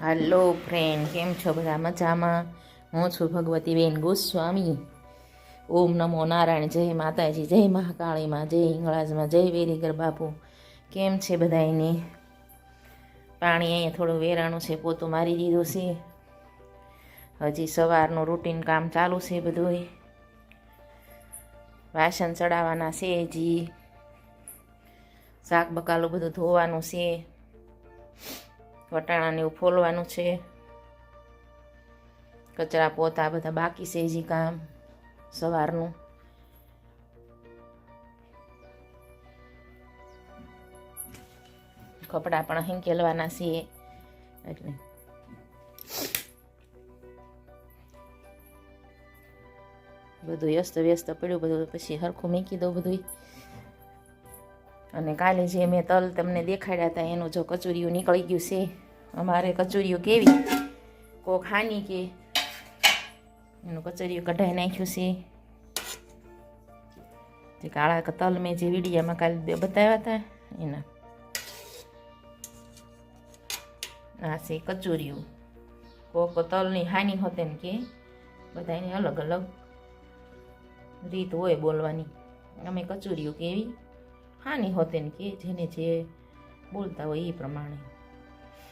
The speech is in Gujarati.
હાલો ફ્રેન્ડ કેમ છો? બધા મજામાં? હું છું ભગવતીબેન ગોસ્વામી. ઓમ નમો નારાયણ. જય માતાજી, જય મહાકાળીમાં, જય હિંગળાજમાં, જય વેરીગર બાપુ. કેમ છે બધાયને પાણી અહીંયા થોડું વેરાણું છે, પોતું મારી દીધું છે. હજી સવારનું રૂટીન કામ ચાલુ છે બધું વાસણ ચડાવવાના છે હજી. શાક બકાલું બધું ધોવાનું છે. વટાણાને એવું ફોલવાનું છે. કચરા પોતા બધા બાકી છે જે કામ સવારનું. કપડાં પણ હિંકેલવાના છે. એટલે બધું વ્યસ્ત વ્યસ્ત પડ્યું, બધું પછી હરખું મૂકી દઉં બધું અને કાલે જે મેં તલ તમને દેખાડ્યા હતા એનું જો કચુરીયું નીકળી ગયું છે. અમારે કચોરીઓ કેવી? કોક હાની કે? એનું કચોરીઓ કઢાઈ નાખ્યું છે. જે કાળા તલ મેં જે વિડીયામાં કાલે બતાવ્યા હતા, એના. આ છે કચોરીઓ. કોક તલની હાની હોતે ને કે બધાને અલગ અલગ રીત હોય બોલવાની. અમે કચોરીઓ કેવી? હાની હોતે ને કે, જેને જે બોલતા હોય એ પ્રમાણે.